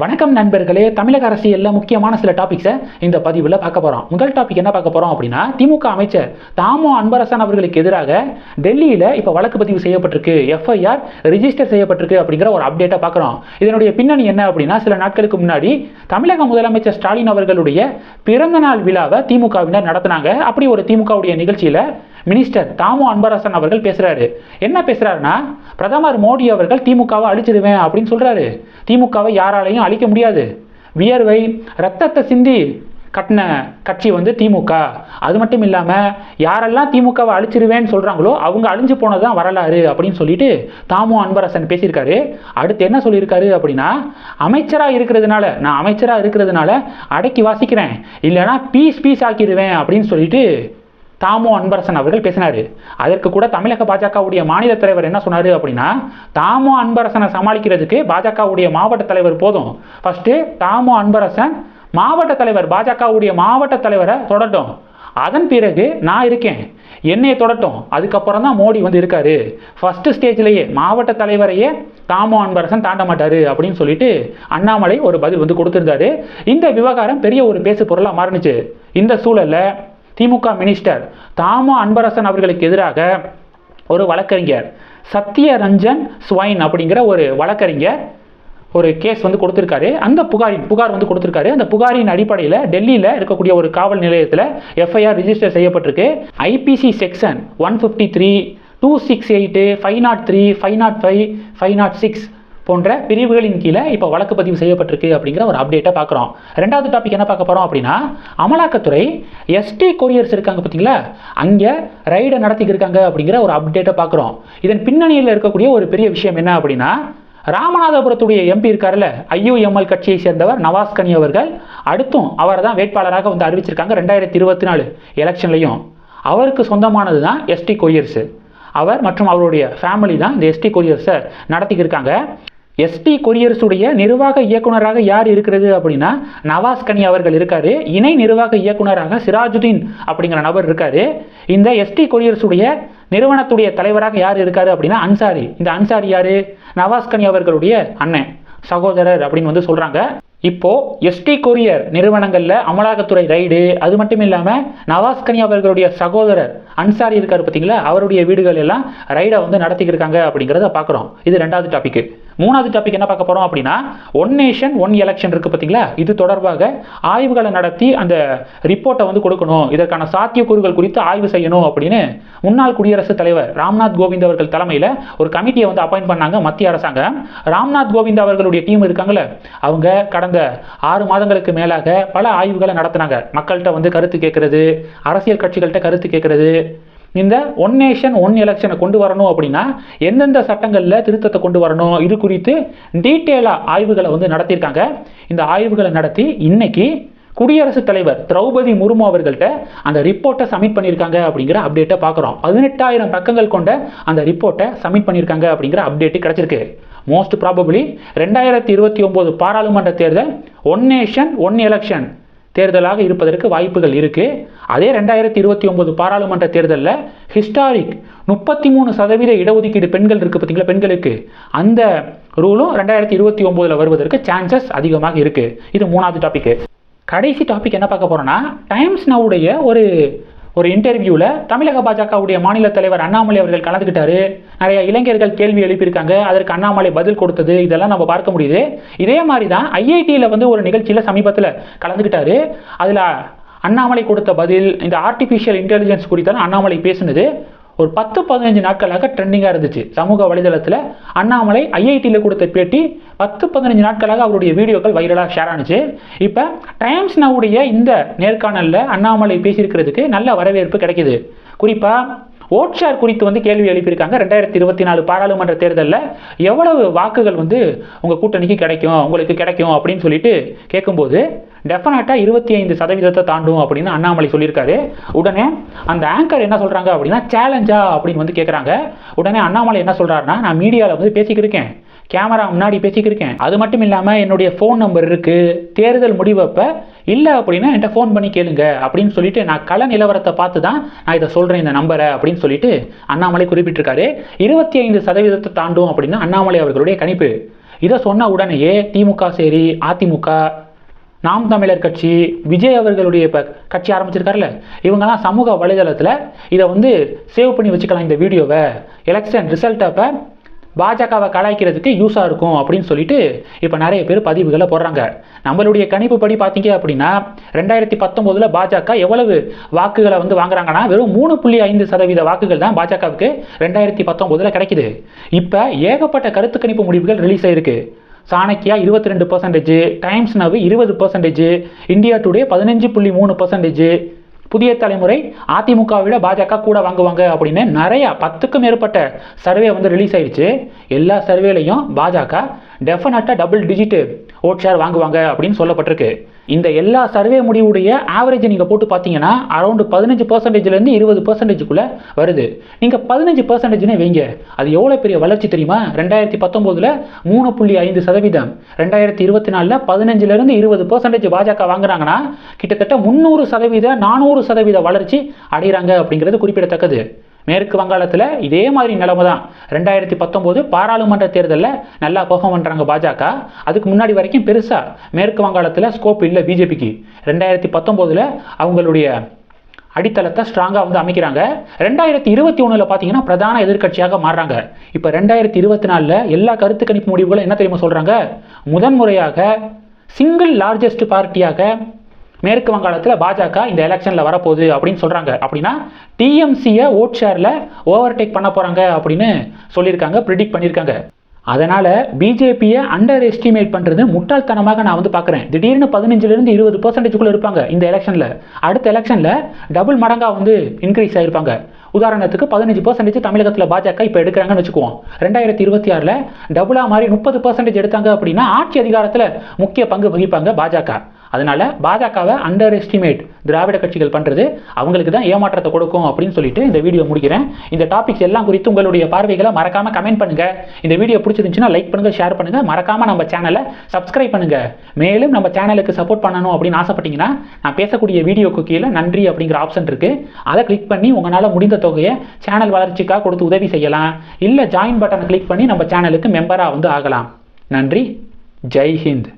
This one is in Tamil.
வணக்கம் நண்பர்களே தமிழக அரசியலில் முக்கியமான சில டாபிக்ஸை இந்த பதிவில் பார்க்க போகிறோம் முதல் டாபிக் என்ன பார்க்க போகிறோம் அப்படின்னா திமுக அமைச்சர் தாமோ அன்பரசன் அவர்களுக்கு எதிராக டெல்லியில் இப்போ வழக்கு பதிவு செய்யப்பட்டிருக்கு எஃப்ஐஆர் ரிஜிஸ்டர் செய்யப்பட்டிருக்கு அப்படிங்கிற ஒரு அப்டேட்டை பார்க்குறோம். இதனுடைய பின்னணி என்ன அப்படின்னா சில நாட்களுக்கு முன்னாடி தமிழக முதலமைச்சர் ஸ்டாலின் அவர்களுடைய பிறந்தநாள் விழாவை திமுகவினர் நடத்தினாங்க. அப்படி ஒரு திமுகவுடைய நிகழ்ச்சியில் மினிஸ்டர் தாமோ அன்பரசன் அவர்கள் பேசுறாரு. என்ன பேசுறாருன்னா பிரதமர் மோடி அவர்கள் திமுகவை அழிச்சிடுவேன் அப்படின்னு சொல்றாரு. திமுகவை யாராலையும் அழிக்க முடியாது. வியர்வை ரத்தத்தை சிந்தி கட்டின கட்சி வந்து திமுக. அது மட்டும் இல்லாமல் யாரெல்லாம் திமுகவை அழிச்சிருவேன்னு சொல்கிறாங்களோ அவங்க அழிஞ்சு போனதுதான் வரலாறு அப்படின்னு சொல்லிட்டு தாமோ அன்பரசன் பேசியிருக்காரு. அடுத்து என்ன சொல்லியிருக்காரு அப்படின்னா அமைச்சராக இருக்கிறதுனால நான் அமைச்சராக இருக்கிறதுனால அடக்கி வாசிக்கிறேன். இல்லைன்னா பீஸ் பீஸ் ஆக்கிடுவேன் அப்படின்னு சொல்லிட்டு தாமோ அன்பரசன் அவர்கள் பேசினார். அதற்கு கூட தமிழக பாஜகவுடைய மாநில தலைவர் என்ன சொன்னார் அப்படின்னா தாமோ அன்பரசனை சமாளிக்கிறதுக்கு பாஜகவுடைய மாவட்ட தலைவர் போதும். ஃபஸ்ட்டு தாமோ அன்பரசன் மாவட்ட தலைவர் பாஜகவுடைய மாவட்ட தலைவரை தொடட்டும். அதன் பிறகு நான் இருக்கேன். என்னையை தொடட்டும். அதுக்கப்புறம் தான் மோடி வந்து இருக்காரு. ஃபஸ்ட்டு ஸ்டேஜ்லேயே மாவட்ட தலைவரையே தாமோ அன்பரசன் தாண்ட மாட்டார் அப்படின்னு சொல்லிட்டு அண்ணாமலை ஒரு பதில் வந்து கொடுத்துருந்தாரு. இந்த விவகாரம் பெரிய ஒரு பேசு பொருளாக மாறினுச்சு. இந்த சூழலில் திமுக மினிஸ்டர் தாமோ அன்பரசன் அவர்களுக்கு எதிராக ஒரு வழக்கறிஞர் சத்யரஞ்சன் ஸ்வைன் அப்படிங்கிற ஒரு வழக்கறிஞர் ஒரு கேஸ் வந்து கொடுத்துருக்காரு. அந்த புகாரின் புகார் வந்து கொடுத்துருக்காரு. அந்த புகாரின் அடிப்படையில் டெல்லியில் இருக்கக்கூடிய ஒரு காவல் நிலையத்தில் எஃப்ஐஆர் ரிஜிஸ்டர் செய்யப்பட்டிருக்கு. IPC section one fifty three two six eight five nought three five nought five five nought six போன்ற பிரிவுகளின் கீழே இப்போ வழக்கு பதிவு செய்யப்பட்டிருக்கு அப்படிங்கிற ஒரு அப்டேட்டை பார்க்குறோம் ரெண்டாவது டாபிக் என்ன பார்க்க போகிறோம் அப்படின்னா அமலாக்கத்துறை எஸ்டி கொரியர்ஸ் இருக்காங்க பார்த்தீங்களா அங்கே ரைடை நடத்திக்கிருக்காங்க அப்படிங்கிற ஒரு அப்டேட்டை பார்க்குறோம் இதன் பின்னணியில் இருக்கக்கூடிய ஒரு பெரிய விஷயம் என்ன அப்படின்னா ராமநாதபுரத்துடைய எம்பி இருக்கார்ல ஐயூஎம்எல் கட்சியை சேர்ந்தவர் நவாஸ் கனி அவர்கள் அடுத்தும் அவர் தான் வேட்பாளராக வந்து அறிவிச்சிருக்காங்க ரெண்டாயிரத்தி இருபத்தி நாலு எலெக்ஷன்லையும். அவருக்கு சொந்தமானது தான் எஸ்டி கொரியர்ஸு அவர் மற்றும் அவருடைய ஃபேமிலி தான் இந்த எஸ்டி கொரியர்ஸை நடத்திக்கிருக்காங்க எஸ்டி கொரியர்ஸுடைய நிர்வாக இயக்குனராக யார் இருக்கிறது அப்படின்னா நவாஸ் கனி அவர்கள் இருக்காரு. இணை நிர்வாக இயக்குனராக சிராஜுதீன் அப்படிங்கிற நபர் இருக்காரு. இந்த எஸ்டி கொரியர்ஸுடைய நிறுவனத்துடைய தலைவராக யார் இருக்காரு அப்படின்னா அன்சாரி. இந்த அன்சாரி யாரு? நவாஸ் கனி அவர்களுடைய அண்ணன் சகோதரர் அப்படின்னு வந்து சொல்றாங்க. இப்போ எஸ்டி கொரியர் நிறுவனங்களில் அமலாக்கத்துறை ரைடு அது மட்டும் இல்லாமல் நவாஸ்கனி அவர்களுடைய சகோதரர் அன்சாரி இருக்கார் பார்த்தீங்களா அவருடைய வீடுகள் எல்லாம் ரைடை வந்து நடத்திக்கிருக்காங்க அப்படிங்கிறத பார்க்குறோம் இது ரெண்டாவது டாபிக் மூணாவது டாபிக் என்ன பார்க்க போகிறோம் அப்படின்னா ஒன் நேஷன் ஒன் எலெக்ஷன் இருக்குது பார்த்தீங்களா? இது தொடர்பாக ஆய்வுகளை நடத்தி அந்த ரிப்போர்ட்டை வந்து கொடுக்கணும். இதற்கான சாத்தியக்கூறுகள் குறித்து ஆய்வு செய்யணும் அப்படின்னு முன்னாள் குடியரசுத் தலைவர் ராம்நாத் கோவிந்த் அவர்கள் தலைமையில் ஒரு கமிட்டியை வந்து அப்பாயிண்ட் பண்ணாங்க மத்திய அரசாங்கம். ராம்நாத் கோவிந்த் அவர்களுடைய டீம் இருக்காங்களே அவங்க கடந்த ஆறு மாதங்களுக்கு மேலாக பல ஆய்வுகளை நடத்தினாங்க. மக்கள்கிட்ட வந்து கருத்து கேட்கறது அரசியல் கட்சிகள்கிட்ட கருத்து கேட்கறது. இந்த ஒன் நேஷன் ஒன் எலெக்ஷனை கொண்டு வரணும் அப்படின்னா எந்தெந்த சட்டங்களில் திருத்தத்தை கொண்டு வரணும்? இது குறித்து டீட்டெயிலாக ஆய்வுகளை வந்து நடத்தியிருக்காங்க. இந்த ஆய்வுகளை நடத்தி இன்னைக்கு குடியரசுத் தலைவர் திரௌபதி முர்மு அவர்கள்ட்ட அந்த ரிப்போர்ட்டை சப்மிட் பண்ணியிருக்காங்க அப்படிங்கிற அப்டேட்டை பார்க்குறோம். பதினெட்டாயிரம் பக்கங்கள் கொண்ட அந்த ரிப்போர்ட்டை சப்மிட் பண்ணியிருக்காங்க அப்படிங்கிற அப்டேட்டு கிடச்சிருக்கு. மோஸ்ட் ப்ராபபிளி ரெண்டாயிரத்தி இருபத்தி ஒம்பது பாராளுமன்ற தேர்தல் ஒன் நேஷன் ஒன் எலெக்ஷன் தேர்தலாக இருப்பதற்கு வாய்ப்புகள் இருக்குது அதே ரெண்டாயிரத்தி இருபத்தி ஒன்பது பாராளுமன்ற தேர்தலில் ஹிஸ்டாரிக் முப்பத்தி மூணு சதவீத இடஒதுக்கீடு பெண்கள் இருக்குது பார்த்தீங்களா? பெண்களுக்கு. அந்த ரூலும் ரெண்டாயிரத்தி இருபத்தி ஒம்போதில் வருவதற்கு சான்சஸ் அதிகமாக இருக்குது இது மூணாவது டாப்பிக்கு கடைசி டாபிக் என்ன பார்க்க போகிறோன்னா டைம்ஸ் நவுடைய ஒரு ஒரு இன்டர்வியூவில் தமிழக பாஜகவுடைய மாநில தலைவர் அண்ணாமலை அவர்கள் கலந்துக்கிட்டாரு நிறைய இளைஞர்கள் கேள்வி எழுப்பியிருக்காங்க. அதற்கு அண்ணாமலை பதில் கொடுத்தது. இதெல்லாம் நம்ம பார்க்க முடியுது. இதே மாதிரி தான் ஐஐடியில் வந்து ஒரு நிகழ்ச்சியில் சமீபத்தில் கலந்துக்கிட்டாரு அதில் அண்ணாமலை கொடுத்த பதில் இந்த ஆர்டிஃபிஷியல் இன்டெலிஜென்ஸ் குறித்தான அண்ணாமலை பேசினது ஒரு பத்து பதினஞ்சு நாட்களாக ட்ரெண்டிங்காக இருந்துச்சு. சமூக வலைதளத்தில் அண்ணாமலை ஐஐடியில் கொடுத்த பேட்டி பத்து பதினஞ்சு நாட்களாக அவருடைய வீடியோக்கள் வைரலாக ஷேர் ஆனிச்சு. இப்போ டைம்ஸ் நவுடைய இந்த நேர்காணலில் அண்ணாமலை பேசியிருக்கிறதுக்கு நல்ல வரவேற்பு கிடைக்கிது. குறிப்பாக ஓட் ஷேர் குறித்து வந்து கேள்வி எழுப்பியிருக்காங்க. ரெண்டாயிரத்தி இருபத்தி நாலு பாராளுமன்ற தேர்தலில் எவ்வளவு வாக்குகள் வந்து உங்கள் கூட்டணிக்கு கிடைக்கும் உங்களுக்கு கிடைக்கும் அப்படின்னு சொல்லிட்டு கேட்கும்போது டெஃபினட்டாக இருபத்தி ஐந்து சதவீதத்தை தாண்டும் அப்படின்னு அண்ணாமலை சொல்லியிருக்காரு. உடனே அந்த ஆங்கர் என்ன சொல்கிறாங்க அப்படின்னா சேலஞ்சா அப்படின்னு வந்து கேட்குறாங்க உடனே அண்ணாமலை என்ன சொல்கிறாருன்னா நான் மீடியாவில் வந்து பேசிக்கிட்டு இருக்கேன். கேமரா முன்னாடி பேசிக்கிருக்கேன் அது மட்டும் இல்லாமல் என்னுடைய ஃபோன் நம்பர் இருக்குது தேர்தல் முடிவப்போ இல்லை அப்படின்னா என்கிட்ட ஃபோன் பண்ணி கேளுங்க. அப்படின்னு சொல்லிட்டு நான் கள நிலவரத்தை பார்த்து தான் நான் இதை சொல்கிறேன் இந்த நம்பரை அப்படின்னு சொல்லிட்டு அண்ணாமலை குறிப்பிட்டிருக்காரு. இருபத்தி ஐந்து சதவீதத்தை தாண்டும் அப்படின்னா அண்ணாமலை அவர்களுடைய கணிப்பு. இதை சொன்ன உடனேயே திமுக சரி அதிமுக நாம் தமிழர் கட்சி விஜய் அவர்களுடைய இப்போ கட்சி ஆரம்பிச்சிருக்காருல்ல? இவங்கெல்லாம் சமூக வலைதளத்தில் இதை வந்து சேவ் பண்ணி வச்சுக்கலாம் இந்த வீடியோவை. எலெக்ஷன் ரிசல்ட் அப்போ பாஜகவை கலாய்க்கிறதுக்கு யூஸாக இருக்கும் அப்படின்னு சொல்லிட்டு இப்போ நிறைய பேர் பதிவுகளை போடுறாங்க. நம்மளுடைய கணிப்பு படி பார்த்தீங்க அப்படின்னா ரெண்டாயிரத்தி பத்தொம்போதில் பாஜக எவ்வளவு வாக்குகளை வந்து வாங்குறாங்கன்னா வெறும் மூணு புள்ளி ஐந்து சதவீத வாக்குகள் தான் பாஜகவுக்கு ரெண்டாயிரத்தி பத்தொம்போதில் கிடைக்குது. இப்போ ஏகப்பட்ட கருத்து கணிப்பு முடிவுகள் ரிலீஸ் ஆயிருக்கு. சாணக்கியா இருபத்தி ரெண்டு பர்சன்டேஜ் டைம்ஸ் நவ் இருபது பர்சன்டேஜ் இந்தியா டுடே பதினஞ்சு புள்ளி மூணு பர்சன்டேஜ் புதிய தலைமுறை அதிமுகவை விட பாஜக கூட வாங்குவாங்க அப்படின்னு நிறையா பத்துக்கும் மேற்பட்ட சர்வே வந்து ரிலீஸ் ஆயிடுச்சு எல்லா சர்வேலையும் பாஜக டெஃபினட்டாக டபுள் டிஜிட்டு ஓட் ஷேர் வாங்குவாங்க அப்படின்னு சொல்லப்பட்டிருக்கு. இந்த எல்லா சர்வே முடிவுடைய ஆவரேஜ் நீங்கள் போட்டு பார்த்தீங்கன்னா அரௌண்டு பதினஞ்சு பர்சன்டேஜ்லேருந்து இருபது பர்சன்டேஜுக்குள்ளே வருது. நீங்கள் பதினஞ்சு பர்சன்டேஜ்னே வைங்க. அது எவ்வளோ பெரிய வளர்ச்சி தெரியுமா? ரெண்டாயிரத்தி பத்தொம்போதில் மூணு புள்ளி ஐந்து சதவீதம். ரெண்டாயிரத்தி இருபத்தி நாலில் பதினஞ்சுலேருந்து இருபது பர்சன்டேஜ் பாஜக வாங்குறாங்கன்னா கிட்டத்தட்ட முந்நூறு சதவீத நானூறு சதவீத வளர்ச்சி அடைகிறாங்க அப்படிங்கிறது குறிப்பிடத்தக்கது. மேற்கு வங்காளத்தில் இதே மாதிரி நிலைமை தான் ரெண்டாயிரத்தி பத்தொம்போது பாராளுமன்ற தேர்தலில் நல்லா பெர்ஃபார்ம் பண்ணுறாங்க பாஜக. அதுக்கு முன்னாடி வரைக்கும் பெருசாக மேற்கு வங்காளத்தில் ஸ்கோப் இல்லை பிஜேபிக்கு. ரெண்டாயிரத்தி பத்தொம்போதில் அவங்களுடைய அடித்தளத்தை ஸ்ட்ராங்காக வந்து அமைக்கிறாங்க. ரெண்டாயிரத்தி இருபத்தி ஒன்றில் பார்த்தீங்கன்னா பிரதான எதிர்க்கட்சியாக மாறுறாங்க. இப்போ ரெண்டாயிரத்தி இருபத்தி நாலில் எல்லா கருத்து கணிப்பு முடிவுகளும் என்ன தெரியுமா சொல்கிறாங்க முதன்முறையாக சிங்கிள் லார்ஜஸ்ட் பார்ட்டியாக மேற்கு வங்காளத்தில் பாஜக இந்த எலெக்ஷனில் வரப்போகுது அப்படின்னு சொல்கிறாங்க அப்படின்னா டிஎம்சியை ஓட் ஷேரில் ஓவர்டேக் பண்ண போகிறாங்க அப்படின்னு சொல்லியிருக்காங்க ப்ரிடிக்ட் பண்ணியிருக்காங்க. அதனால் பிஜேபியை அண்டர் எஸ்டிமேட் பண்ணுறது முட்டாள்தனமாக நான் வந்து பார்க்குறேன். திடீர்னு பதினஞ்சுலேருந்து இருபது பர்சன்டேஜுக்குள்ளே இருப்பாங்க இந்த எலெக்ஷனில் அடுத்த எலெக்ஷனில் டபுள் மடங்காக வந்து இன்க்ரீஸ் ஆகிருப்பாங்க உதாரணத்துக்கு பதினஞ்சு பர்சன்டேஜ் தமிழகத்தில் பாஜக இப்போ எடுக்கிறாங்கன்னு வச்சுக்குவோம். ரெண்டாயிரத்தி இருபத்தி ஆறில் டபுளாக மாதிரி முப்பது பர்சன்டேஜ் எடுத்தாங்க அப்படின்னா ஆட்சி அதிகாரத்தில் முக்கிய பங்கு வகிப்பாங்க பாஜக. அதனால பாஜகவை அண்டர் எஸ்டிமேட் திராவிட கட்சிகள் பண்ணுறது அவங்களுக்கு தான் ஏமாற்றத்தை கொடுக்கும் அப்படின்னு சொல்லிட்டு இந்த வீடியோ முடிக்கிறேன். இந்த டாபிக்ஸ் எல்லாம் குறித்து உங்களுடைய பார்வைகளை மறக்காமல் கமெண்ட் பண்ணுங்கள் இந்த வீடியோ பிடிச்சிருந்துச்சுன்னா லைக் பண்ணுங்கள் ஷேர் பண்ணுங்கள் மறக்காமல் நம்ம சேனலை சப்ஸ்கிரைப் பண்ணுங்கள் மேலும் நம்ம சேனலுக்கு சப்போர்ட் பண்ணணும் அப்படின்னு ஆசைப்பட்டீங்கன்னா நான் பேசக்கூடிய வீடியோக்கு கீழே நன்றி அப்படிங்கிற ஆப்ஷன் இருக்குது அதை கிளிக் பண்ணி உங்களால் முடிந்த தொகையை சேனல் வளர்ச்சிக்காக கொடுத்து உதவி செய்யலாம். இல்லை ஜாயின் பட்டனை கிளிக் பண்ணி நம்ம சேனலுக்கு மெம்பராக வந்து ஆகலாம். நன்றி. ஜெய் ஹிந்த்.